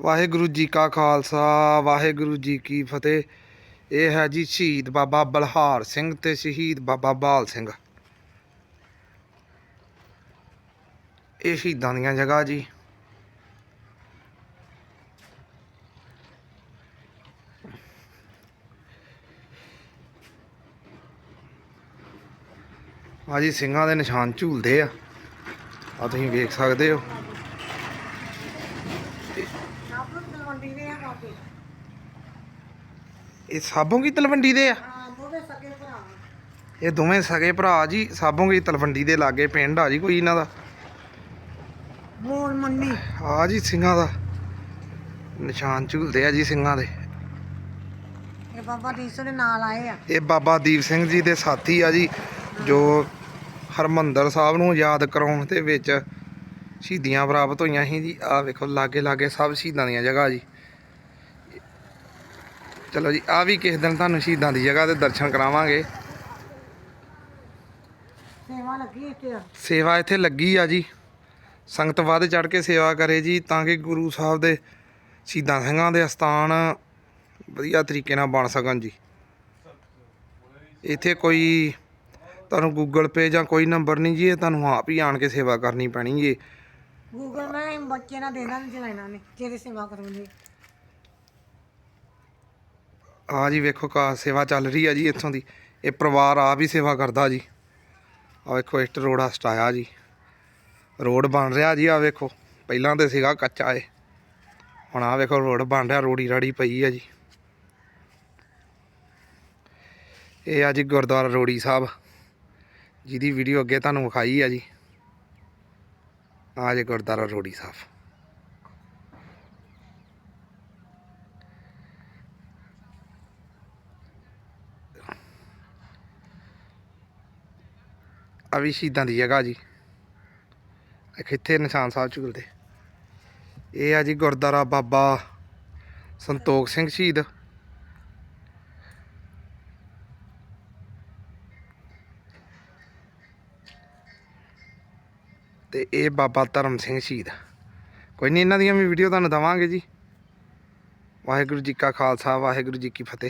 ਵਾਹਿਗੁਰੂ ਜੀ ਕਾ ਖਾਲਸਾ, ਵਾਹਿਗੁਰੂ ਜੀ ਕੀ ਫਤਿਹ। ਇਹ ਹੈ ਜੀ ਸ਼ਹੀਦ ਬਾਬਾ ਬਲਹਾਰ ਸਿੰਘ ਤੇ ਸ਼ਹੀਦ ਬਾਬਾ ਬਾਲ ਸਿੰਘ। ਇਹ ਸ਼ਹੀਦਾਂ ਦੀਆਂ ਜਗ੍ਹਾ ਜੀ। ਆ ਜੀ ਸਿੰਘਾਂ ਦੇ ਨਿਸ਼ਾਨ ਝੂਲਦੇ ਆ। ਆ ਤੁਸੀਂ ਵੇਖ ਸਕਦੇ ਹੋ ਸਾਬਣ ਤਲਵੰਡੀ ਦੇ ਆ ਕਾਫੀ ਇਹ ਸਾਬੋਂ ਕੀ ਤਲਵੰਡੀ ਦੇ ਆ? ਇਹ ਦੋਵੇਂ ਸਗੇ ਭਰਾ ਜੀ ਸਾਬੋਂ ਕੀ ਤਲਵੰਡੀ ਦੇ ਲਾਗੇ ਪਿੰਡ ਆ ਜੀ ਕੋਈ ਇਹਨਾਂ ਦਾ? ਮੋਲ ਮੰਨੀ। ਆ ਜੀ ਸਿੰਘਾਂ ਦਾ। ਨਿਸ਼ਾਨ ਝੂਲਦੇ ਆ ਜੀ ਸਿੰਘਾਂ ਦੇ। ਇਹ ਬਾਬਾ ਦੀਸੋ ਦੇ ਨਾਲ ਆਏ ਆ। ਇਹ ਬਾਬਾ ਦੀਪ ਸਿੰਘ ਜੀ ਦੇ ਸਾਥੀ ਆ ਜੀ ਜੋ ਹਰਮੰਦਰ ਸਾਹਿਬ ਨੂੰ ਯਾਦ ਕਰਾਉਣ ਦੇ ਵਿੱਚ ਸ਼ਹੀਦੀਆਂ ਪ੍ਰਾਪਤ ਹੋਈਆਂ ਸੀ ਜੀ। ਆ ਵੇਖੋ ਲਾਗੇ ਲਾਗੇ ਸਭ ਸ਼ਹੀਦਾਂ ਦੀਆਂ ਜਗ੍ਹਾ ਜੀ। ਚਲੋ ਜੀ ਆ ਵੀ ਕਿਸੇ ਦਿਨ ਤੁਹਾਨੂੰ ਸ਼ਹੀਦਾਂ ਦੀ ਜਗ੍ਹਾ ਦੇ ਦਰਸ਼ਨ ਕਰਾਵਾਂਗੇ। ਸੇਵਾ ਲੱਗੀ ਇੱਥੇ ਸੇਵਾ ਇੱਥੇ ਲੱਗੀ ਆ ਜੀ। ਸੰਗਤ ਵੱਧ ਚੜ ਕੇ ਸੇਵਾ ਕਰੇ ਜੀ ਤਾਂ ਕਿ ਗੁਰੂ ਸਾਹਿਬ ਦੇ ਸ਼ਹੀਦਾਂ ਸਿੰਘਾਂ ਦੇ ਅਸਥਾਨ ਵਧੀਆ ਤਰੀਕੇ ਨਾਲ ਬਣ ਸਕਣ ਜੀ। ਇੱਥੇ ਕੋਈ ਤੁਹਾਨੂੰ ਗੂਗਲ ਪੇ ਜਾਂ ਕੋਈ ਨੰਬਰ ਨਹੀਂ ਜੀ ਇਹ ਤੁਹਾਨੂੰ ਆਪ ਹੀ ਆਣ ਕੇ ਸੇਵਾ ਕਰਨੀ ਪੈਣੀ ਜੀ। ਗੂਗਲ ਮੈਂ ਬੱਚੇ ਨਾਲ ਦੇਣਾ ਨਹੀਂ ਚਲਾਣਾ ਨੇ ਤੇਰੀ ਸੇਵਾ ਕਰੂੰਗੀ। ਆ ਜੀ ਵੇਖੋ ਕਾ ਸੇਵਾ ਚੱਲ ਰਹੀ ਆ ਜੀ ਇੱਥੋਂ ਦੀ। ਇਹ ਪਰਿਵਾਰ ਆਪ ਹੀ ਸੇਵਾ ਕਰਦਾ ਜੀ। ਆ ਵੇਖੋ, ਇੱਟ ਰੋੜਾ ਸਟਾਇਆ ਜੀ। ਰੋਡ ਬਣ ਰਿਹਾ ਜੀ ਆ ਵੇਖੋ। ਪਹਿਲਾਂ ਤੇ ਸੀਗਾ ਕੱਚਾ ਏ ਹੁਣ ਆ ਵੇਖੋ, ਰੋਡ ਬਣ ਰਿਹਾ, ਰੋੜੀ ਰਾੜੀ ਪਈ ਆ ਜੀ। ਇਹ ਆ ਜੀ ਗੁਰਦੁਆਰਾ ਰੋੜੀ ਸਾਹਿਬ। ਜਿਹਦੀ ਵੀਡੀਓ ਅੱਗੇ ਤੁਹਾਨੂੰ ਵਿਖਾਈ ਆ ਜੀ। ਆ ਜੇ ਗੁਰਦੁਆਰਾ ਰੋੜੀ ਸਾਹਿਬ। ਆ ਵੀ ਸ਼ਹੀਦਾਂ ਦੀ ਜਗ੍ਹਾ ਜੀ। ਇੱਕ ਇੱਥੇ ਨਿਸ਼ਾਨ ਸਾਹਿਬ ਝੂਲਦੇ। ਇਹ ਆ ਜੀ ਗੁਰਦੁਆਰਾ ਬਾਬਾ ਸੰਤੋਖ ਸਿੰਘ ਸ਼ਹੀਦ। ਤੇ ਇਹ ਬਾਬਾ ਧਰਮ ਸਿੰਘ ਸ਼ਹੀਦ। ਕੋਈ ਨਹੀਂ ਇਹਨਾਂ ਦੀਆਂ ਵੀ ਵੀਡੀਓ ਤੁਹਾਨੂੰ ਦਵਾਂਗੇ ਜੀ। ਵਾਹਿਗੁਰੂ ਜੀ ਕਾ ਖਾਲਸਾ, ਵਾਹਿਗੁਰੂ ਜੀ ਕੀ ਫਤਿਹ।